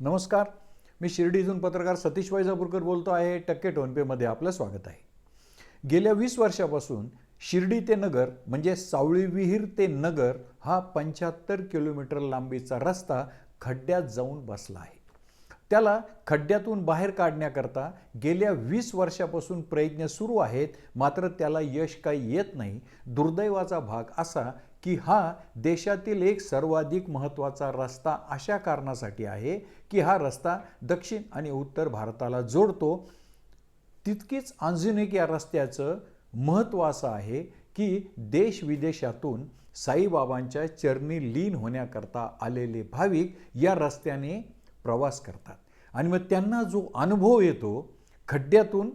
नमस्कार. मी शिर्डी इथून पत्रकार सतीश वैजापूरकर बोलतो आहे. टक्के टोनपेमध्ये आपलं स्वागत आहे. गेल्या वीस वर्षापासून शिर्डी ते नगर म्हणजे सावळी विहीर ते नगर हा पंच्याहत्तर किलोमीटर लांबीचा रस्ता खड्ड्यात जाऊन बसला आहे. त्याला खड्ड्यातून बाहेर काढण्याकरता गेल्या वीस वर्षापासून प्रयत्न सुरू आहेत मात्र त्याला यश काही येत नाही. दुर्दैवाचा भाग असा की हा देशातील एक सर्वाधिक महत्त्वाचा रस्ता अशा कारणासाठी आहे की हा रस्ता दक्षिण आणि उत्तर भारताला जोडतो. तितकीच आंजुनिक या रस्त्याचं महत्त्व असं आहे की देश विदेशातून साईबाबांच्या चरणी लीन होण्याकरता आलेले भाविक या रस्त्याने प्रवास करतात. आणि मग त्यांना जो अनुभव येतो खड्ड्यातून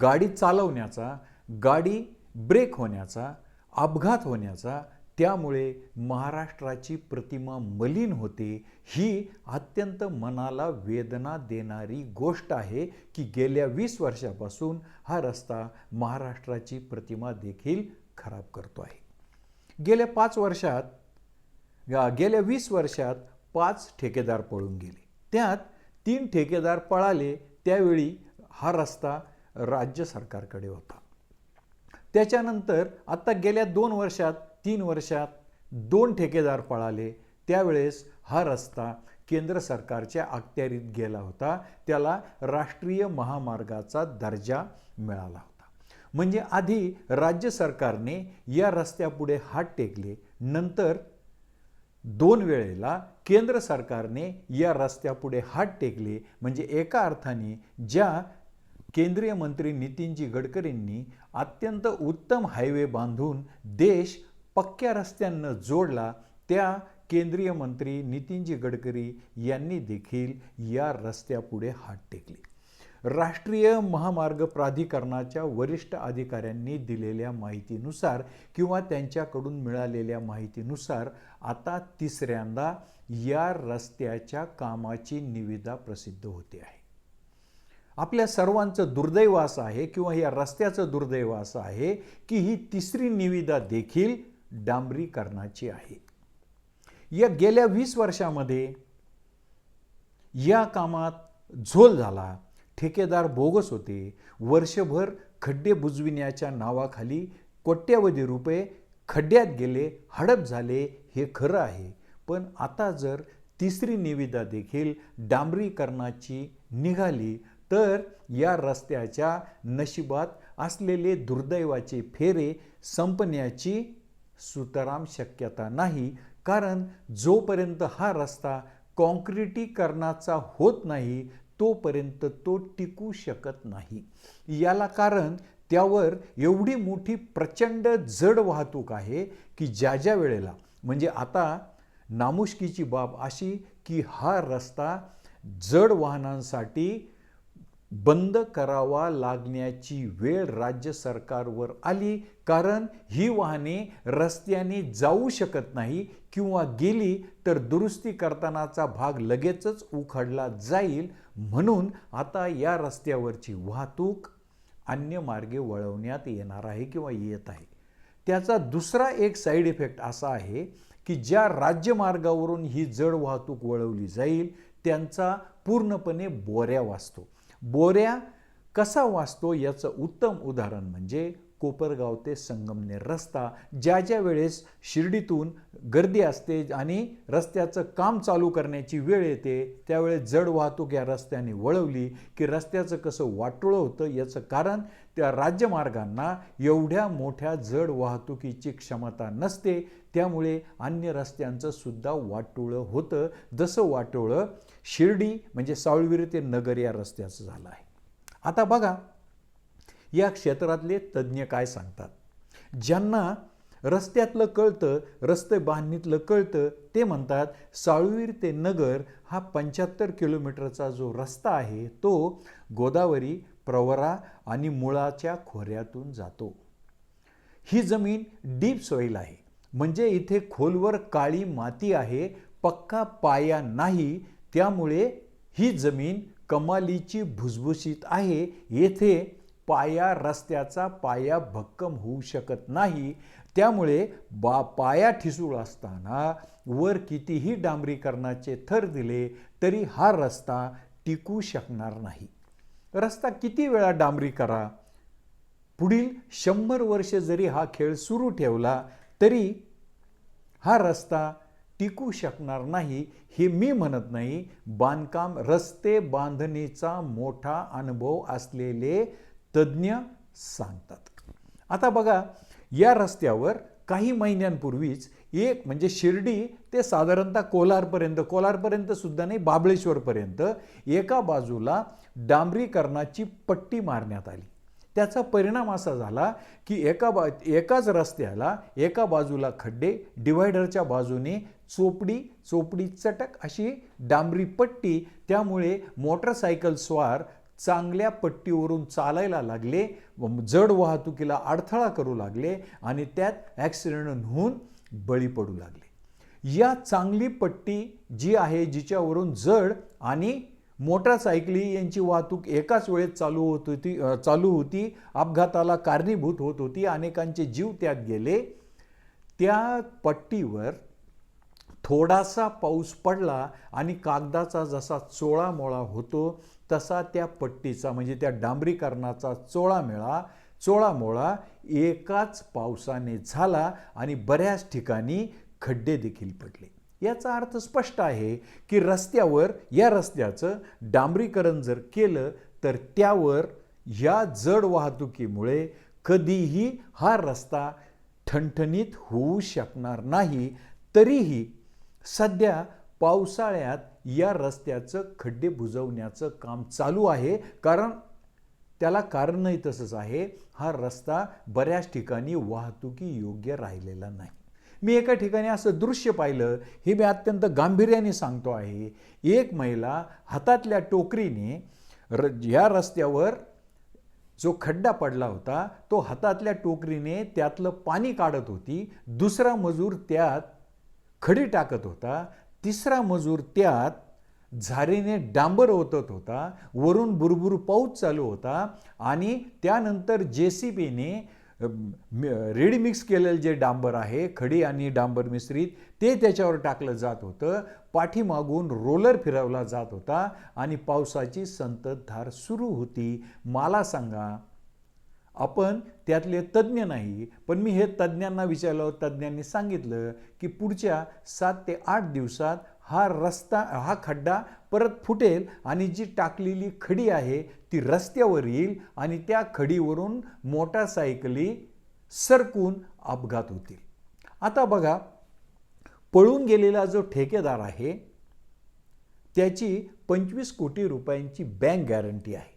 गाडी चालवण्याचा गाडी ब्रेक होण्याचा अपघात होण्याचा त्यामुळे महाराष्ट्राची प्रतिमा मलिन होते ही अत्यंत मनाला वेदना देणारी गोष्ट आहे की गेल्या वीस वर्षापासून हा रस्ता महाराष्ट्राची प्रतिमा देखील खराब करतो आहे. गेल्या पाच वर्षात गेल्या वीस वर्षात पाच ठेकेदार पळून गेले. त्यात तीन ठेकेदार पळाले त्यावेळी हा रस्ता राज्य सरकारकडे होता. त्याच्यानंतर आत्ता गेल्या दोन वर्षात तीन वर्षात दोन ठेकेदार पळाले. त्यावेळेस हा रस्ता केंद्र सरकारच्या अखत्यारीत गेला होता. त्याला राष्ट्रीय महामार्गाचा दर्जा मिळाला होता. म्हणजे आधी राज्य सरकारने या रस्त्यापुढे हात टेकले नंतर दोन वेळेला केंद्र सरकारने या रस्त्यापुढे हात टेकले. म्हणजे एका अर्थाने ज्या केंद्रीय मंत्री नितीनजी गडकरींनी अत्यंत उत्तम हायवे बांधून देश पक्क्या रस्त्यांना जोडला त्या केंद्रीय मंत्री नितीनजी गडकरी यांनी देखील या रस्त्यापुढे हात टेकले. राष्ट्रीय महामार्ग प्राधिकरणाच्या वरिष्ठ अधिकाऱ्यांनी दिलेल्या माहितीनुसार किंवा त्यांच्याकडून मिळालेल्या माहितीनुसार आता तिसऱ्यांदा या रस्त्याच्या कामाची निविदा प्रसिद्ध होते आहे. आपल्या सर्वांचं दुर्दैव असं आहे किंवा या रस्त्याचं दुर्दैव असं आहे की ही तिसरी निविदा देखील डांबरीकरणाची आहे. या गेल्या वीस वर्षामध्ये या कामात झोल झाला. ठेकेदार बोगस होते. वर्षभर खड्डे बुजविण्याच्या नावाखाली कोट्यावधी रुपये खड्ड्यात गेले हडप झाले हे खरं आहे. पण आता जर तिसरी निविदा देखील डांबरीकरणाची निघाली तर या रस्त्याच्या नशिबात असलेले दुर्दैवाचे फेरे संपण्याची सुतराम शक्यता नाही. कारण जोपर्यंत हा रस्ता कॉन्क्रिटीकरणाचा होत नाही तोपर्यंत तो टिकू शकत नाही. याला कारण त्यावर एवढी मोठी प्रचंड जड वाहतूक आहे की ज्या ज्या वेळेला म्हणजे आता नामुष्कीची बाब अशी की हा रस्ता जड वाहनांसाठी बंद करावा लागण्याची वेळ राज्य सरकारवर आली. कारण ही वाहने रस्त्याने जाऊ शकत नाही किंवा गेली तर दुरुस्ती करतानाचा भाग लगेचच उखडला जाईल म्हणून आता या रस्त्यावरची वाहतूक अन्य मार्गे वळवण्यात येणार आहे किंवा येत आहे. त्याचा दुसरा एक साईड इफेक्ट असा आहे की ज्या राज्यमार्गावरून ही जड वाहतूक वळवली जाईल त्यांचा पूर्णपणे बोऱ्या वाचतो. बोऱ्या कसा वाचतो याचं उत्तम उदाहरण म्हणजे कोपरगाव ते संगमनेर रस्ता ज्या ज्या वेळेस शिर्डीतून गर्दी असते आणि रस्त्याचं काम चालू करण्याची वेळ येते त्यावेळेस जड वाहतूक या रस्त्याने वळवली की रस्त्याचं कसं वाटोळं होतं याचं कारण त्या राज्यमार्गांना एवढ्या मोठ्या जड वाहतुकीची क्षमता नसते त्यामुळे अन्य रस्त्यांचं सुद्धा वाटोळं होतं. जसं वाटोळं शिर्डी म्हणजे सावळविरी ते नगर या रस्त्याचं झालं आहे. आता बघा या क्षेत्रातले तज्ज्ञ काय सांगतात? ज्यांना रस्त्यातलं कळतं रस्ते बांधणीतलं कळतं ते म्हणतात साळुवीर ते नगर हा पंच्याहत्तर किलोमीटरचा जो रस्ता आहे तो गोदावरी प्रवरा आणि मुळाच्या खोऱ्यातून जातो. ही जमीन डीप सॉईल आहे. म्हणजे इथे खोलवर काळी माती आहे पक्का पाया नाही त्यामुळे ही जमीन कमालीची भुसभुशीत आहे. येथे पाया रस्त्याचा पाया भक्कम होऊ शकत नाही. त्यामुळे बा पाया ठिसूळ असताना वर कितीही डांबरीकरणाचे थर दिले तरी हा रस्ता टिकू शकणार नाही. रस्ता किती वेळा डांबरी करा? पुढील शंभर वर्ष जरी हा खेळ सुरू ठेवला तरी हा रस्ता टिकू शकणार नाही हे मी म्हणत नाही. बांधकाम रस्ते बांधणीचा मोठा अनुभव असलेले तज्ज्ञ सांगतात. आता बघा या रस्त्यावर काही महिन्यांपूर्वीच एक म्हणजे शिर्डी ते साधारणतः कोलारपर्यंत कोलारपर्यंत सुद्धा नाही बाबळेश्वरपर्यंत एका बाजूला डांबरीकरणाची पट्टी मारण्यात आली. त्याचा परिणाम असा झाला की एका बा एकाच रस्त्याला एका बाजूला खड्डे डिवायडरच्या बाजूने चोपडी चोपडी चटक अशी डांबरी पट्टी त्यामुळे मोटरसायकल स्वार चांगल्या पट्टीवरून चालायला लागले व जड वाहतुकीला अडथळा करू लागले आणि त्यात ॲक्सिडेंट होऊन बळी पडू लागले. या चांगली पट्टी जी आहे जिच्यावरून जड आणि मोटारसायकली यांची वाहतूक एकाच वेळेत चालू होत होती चालू होती अपघाताला कारणीभूत होत होती अनेकांचे जीव त्यात गेले. त्या पट्टीवर थोडासा पाऊस पडला आणि कागदाचा जसा चोळामोळा होतो तसा त्या पट्टीचा म्हणजे त्या डांबरीकरणाचा चोळामेळा चोळामोळा एकाच पावसाने झाला आणि बऱ्याच ठिकाणी खड्डे देखील पडले. याचा अर्थ स्पष्ट आहे की रस्त्यावर या रस्त्याचं डांबरीकरण जर केलं तर त्यावर या जड वाहतुकीमुळे कधीही हा रस्ता ठणठणीत होऊ शकणार नाही तरीही सध्या पावसाळ्यात या रस्त्याचं खड्डे बुजवण्याचं काम चालू आहे. कारण त्याला कारणही तसंच आहे. हा रस्ता बऱ्याच ठिकाणी वाहतुकी योग्य राहिलेला नाही. मी एका ठिकाणी असं दृश्य पाहिलं. हे मी अत्यंत गांभीर्याने सांगतो आहे. एक महिला हातातल्या टोकरीने र या रस्त्यावर जो खड्डा पडला होता तो हातातल्या टोकरीने त्यातलं पाणी काढत होती. दुसरा मजूर त्यात खडी टाकत होता तिसरा मजूर त्यात झारीने डांबर ओतत होता वरून बुरबुर पाऊस चालू होता आणि त्यानंतर जे सी बीने रेडी मिक्स केलेलं जे डांबर आहे खडी आणि डांबर मिश्रित ते त्याच्यावर टाकलं जात होतं. पाठीमागून रोलर फिरवला जात होता आणि पावसाची संततधार सुरू होती. मला सांगा आपण त्यातले तज्ज्ञ नाही पण मी हे तज्ज्ञांना विचारलं तज्ज्ञांनी सांगितलं की पुढच्या सात ते आठ दिवसात हा रस्ता हा खड्डा परत फुटेल आणि जी टाकलेली खडी आहे ती रस्त्यावर येईल आणि त्या खडीवरून मोटारसायकली सरकून अपघात होतील. आता बघा पळून गेलेला जो ठेकेदार आहे त्याची पंचवीस कोटी रुपयांची बँक गॅरंटी आहे.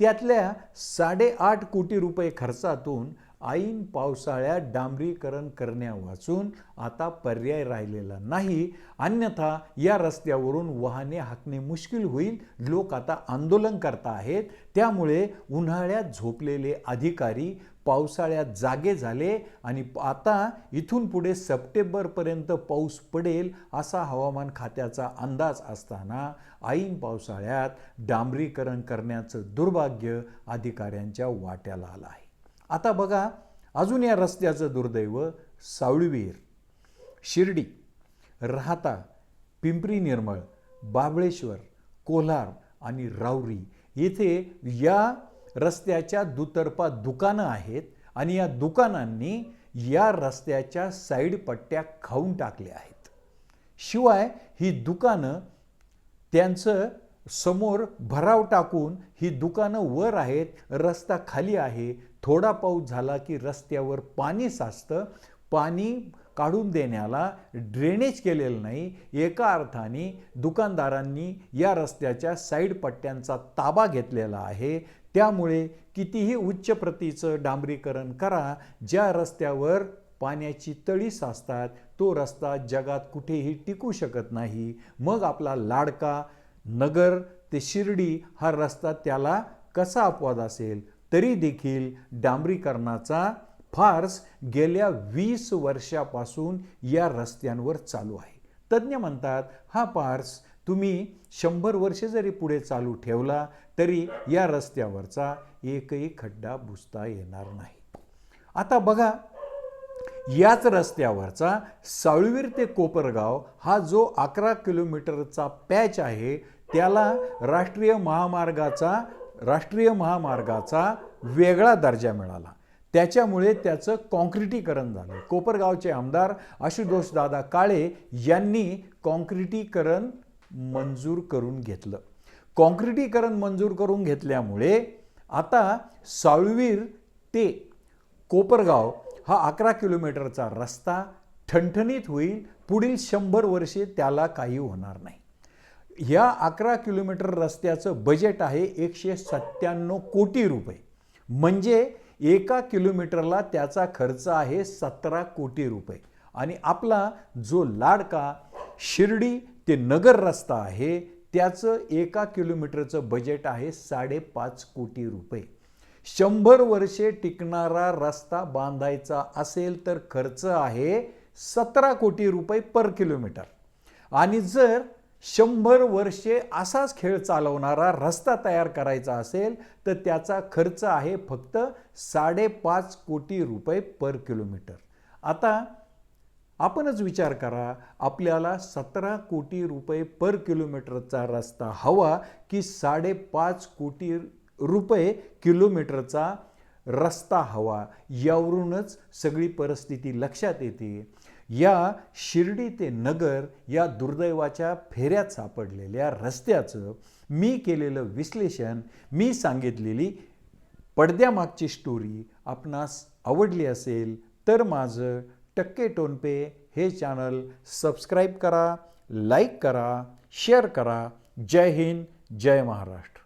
त्यातल्या साडेआठ कोटी रुपये खर्चातून ऐन पावसाळ्यात डांबरीकरण करण्यावाचून आता पर्याय राहिलेला नाही. अन्यथा या रस्त्यावरून वाहने हाकणे मुश्किल होईल. लोक आता आंदोलन करता आहेत. त्यामुळे उन्हाळ्यात झोपलेले अधिकारी पावसाळ्यात जागे झाले आणि आता इथून पुढे सप्टेंबरपर्यंत पाऊस पडेल असा हवामान खात्याचा अंदाज असताना ऐन पावसाळ्यात डांबरीकरण करण्याचं दुर्भाग्य अधिकाऱ्यांच्या वाट्याला आलं आहे. आता बघा अजून या रस्त्याचं दुर्दैव सावळीविहीर शिर्डी राहता पिंपरी निर्मळ बाबळेश्वर कोल्हार आणि रावरी येथे या रस्त्याच्या दुतर्फा दुकानं आहेत आणि या दुकानांनी या रस्त्याच्या साईड पट्ट्या खाऊन टाकल्या आहेत. शिवाय ही दुकानं त्यांचं समोर भराव टाकून ही दुकानं वर आहेत रस्ता खाली आहे. थोडा पाऊस झाला की रस्त्यावर पाणी साचतं. पाणी काढून देण्याला ड्रेनेज केलेलं नाही. एका अर्थाने दुकानदारांनी या रस्त्याच्या साईड पट्ट्यांचा ताबा घेतलेला आहे. त्यामुळे कितीही उच्च प्रतीचं डांबरीकरण करा ज्या रस्त्यावर पाण्याची तळी साचतात तो रस्ता जगात कुठेही टिकू शकत नाही. मग आपला लाडका नगर ते शिर्डी हा रस्ता त्याला कसा अपवाद असेल? तरी देखील डांबरीकरणाचा फार्स गेल्या वीस वर्षापासून या रस्त्यांवर चालू आहे. तज्ज्ञ म्हणतात हा फार्स तुम्ही शंभर वर्ष जरी पुढे चालू ठेवला तरी या रस्त्यावरचा एकही खड्डा बुजता येणार नाही. आता बघा याच रस्त्यावरचा साळवीर ते कोपरगाव हा जो अकरा किलोमीटरचा पॅच आहे त्याला राष्ट्रीय महामार्गाचा राष्ट्रीय महामार्गाचा वेगळा दर्जा मिळाला. त्याच्यामुळे त्याचं कॉन्क्रिटीकरण झालं. कोपरगावचे आमदार आशुतोष दादा काळे यांनी कॉन्क्रिटीकरण मंजूर करून घेतलं. काँक्रिटीकरण मंजूर करून घेतल्यामुळे आता साळवीर ते कोपरगाव हा अकरा किलोमीटरचा रस्ता ठणठणीत होईल. पुढील शंभर वर्षे त्याला काही होणार नाही. या अकरा किलोमीटर रस्त्याचं बजेट आहे एकशे सत्त्याण्णव कोटी रुपये. म्हणजे एका किलोमीटरला त्याचा खर्च आहे सतरा कोटी रुपये. आणि आपला जो लाडका शिर्डी ते नगर रस्ता आहे त्याचं एका किलोमीटरचं बजेट आहे साडेपाच कोटी रुपये. शंभर वर्षे टिकणारा रस्ता बांधायचा असेल तर खर्च आहे सतरा कोटी रुपये पर किलोमीटर. आणि जर शंभर वर्षे असाच खेळ चालवणारा रस्ता तयार करायचा असेल तर त्याचा खर्च आहे फक्त साडेपाच कोटी रुपये पर किलोमीटर. आता आपणच विचार करा आपल्याला सतरा कोटी रुपये पर किलोमीटरचा रस्ता हवा की साडेपाच कोटी रुपये किलोमीटरचा रस्ता हवा यावरूनच सगळी परिस्थिती लक्षात येते. या शिर्डी ते नगर या दुर्दैवाच्या फेऱ्यात सापडलेल्या रस्त्याचं मी केलेलं विश्लेषण मी सांगितलेली पडद्यामागची स्टोरी आपणास आवडली असेल तर माझं टक्के टोनपे हे चॅनल सबस्क्राईब करा लाईक करा शेअर करा. जय हिंद जय महाराष्ट्र.